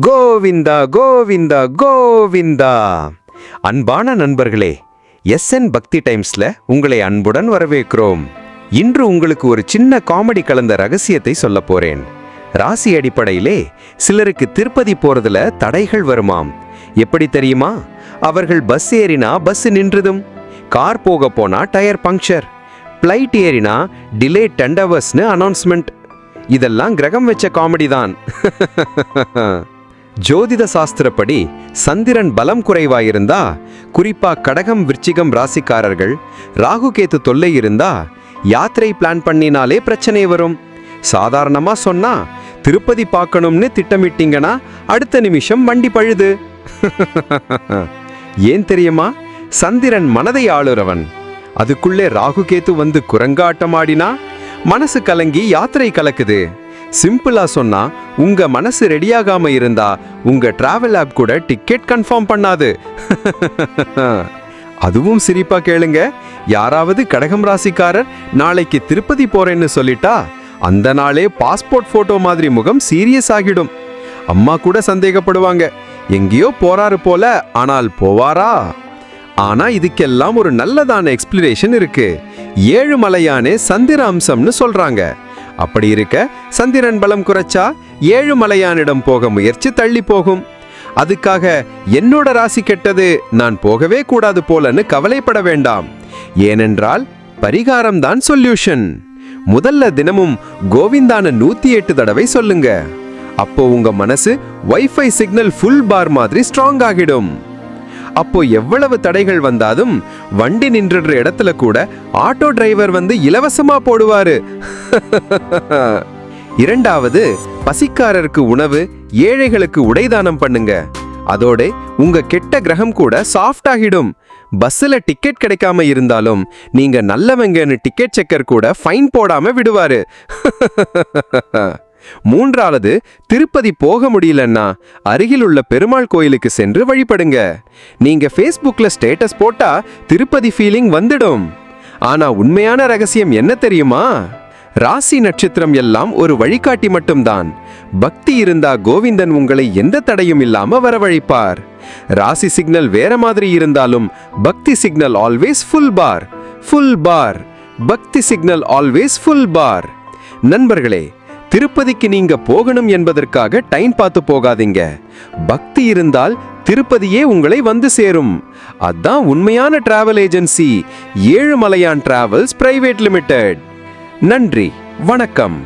கோவிந்தா கோவிந்தா கோவிந்தா. அன்பான நண்பர்களே எஸ்என் பக்தி டைம்ஸில் உங்களை அன்புடன் வரவேற்கிறோம். இன்று உங்களுக்கு ஒரு சின்ன காமெடி கலந்த ரகசியத்தை சொல்ல போறேன். ராசி அடிப்படையிலே சிலருக்கு திருப்பதி போறதுல தடைகள் வருமாம். எப்படி தெரியுமா? அவர்கள் பஸ் ஏறினா பஸ் நின்றுதும். கார் போக போனா டயர் பங்க்சர். பிளைட் ஏறினா டிலே டென்டவர்ஸ்னு அனௌன்ஸ்மெண்ட். இதெல்லாம் கிரகம் வச்ச காமெடி தான் ஜோதிட சாஸ்திரப்படி சந்திரன் பலம் குறைவாயிருந்தா குறிப்பா கடகம் விருச்சிகம் ராசிக்காரர்கள் ராகு கேத்து தொல்லை இருந்தா யாத்திரை பிளான் பண்ணினாலே பிரச்சனை வரும். சாதாரணமா சொன்னா திருப்பதி பார்க்கணும்னு திட்டமிட்டீங்கன்னா அடுத்த நிமிஷம் வண்டி பழுது. ஏன் தெரியுமா? சந்திரன் மனதை ஆளுறவன். அதுக்குள்ளே ராகு கேத்து வந்து குரங்காட்டமாடினா மனசு கலங்கி யாத்திரை கலக்குது. சிம்பிளா சொன்னா உங்க மனசு ரெடியாகாம இருந்தா உங்க டிராவல் ஆப் கூட டிக்கெட் கன்ஃபார்ம் பண்ணாது. அதுவும் சிரிப்பா கேளுங்க. யாராவது கடகம் ராசிக்காரர் நாளைக்கு திருப்பதி போறேன்னு சொல்லிட்டா அந்த நாளே பாஸ்போர்ட் போட்டோ மாதிரி முகம் சீரியஸ் ஆகிடும். அம்மா கூட சந்தேகப்படுவாங்க. எங்கேயோ போறாரு போல ஆனால் போவாரா? ஆனா இதுக்கெல்லாம் ஒரு நல்லதான எக்ஸ்பிளேஷன் இருக்கு. ஏழு மலையானே சந்திர அம்சம்னு சொல்றாங்க. அப்படி இருக்க சந்திரன் பலம் குறைச்சா ஏழு மலையானிடம் போக முயற்சி தள்ளி போகும். அதுக்காக என்னோட ராசி கெட்டது நான் போகவே கூடாது போலன்னு கவலைப்பட வேண்டாம். ஏனென்றால் பரிகாரம் தான் சொல்யூஷன். முதல்ல தினமும் கோவிந்தான நூத்தி எட்டு தடவை சொல்லுங்க. அப்போ உங்க மனசு வைஃபை சிக்னல் ஃபுல் பார் மாதிரி ஸ்ட்ராங் ஆகிடும். அப்போ எவ்வளவு தடைகள் வந்தாலும் வண்டி நின்றுடுற இடத்துல கூட ஆட்டோ டிரைவர் வந்து இலவசமா போடுவாரு. இரண்டாவது பசிக்காரருக்கு உணவு ஏழைகளுக்கு உடைதானம் பண்ணுங்க. அதோட உங்க கெட்ட கிரகம் கூட சாஃப்ட் ஆகிடும். பஸ்ஸில் டிக்கெட் கிடைக்காம இருந்தாலும் நீங்க நல்லவங்கன்னு டிக்கெட் செக்கர் கூட ஃபைன் போடாம விடுவாரு. மூன்றாவது திருப்பதி போக முடியலன்னா அருகில் உள்ள பெருமாள் கோயிலுக்கு சென்று வழிபடுங்க. நீங்க ஃபேஸ்புக்ல ஸ்டேட்டஸ் போட்டா திருப்பதி ஃபீலிங் வந்துடும். ஆனா உண்மையான ரகசியம் என்ன தெரியுமா? ராசி நட்சத்திரம் எல்லாம் ஒரு வழிகாட்டி மட்டும்தான். பக்தி இருந்தா கோவிந்தன் உங்களை எந்த தடையும் இல்லாம வரவழைப்பார். ராசி சிக்னல் வேற மாதிரி இருந்தாலும் பக்தி signal always full bar full bar பக்தி சிக்னல் ஆல்வேஸ் ஃபுல் பார் நண்பர்களே திருப்பதிக்கு நீங்க போகணும் என்பதற்காக டைம் பார்த்து போகாதீங்க. பக்தி இருந்தால் திருப்பதியே உங்களை வந்து சேரும். அதான் உண்மையான travel agency Ezhumalaiyan travels private limited நன்றி வணக்கம்.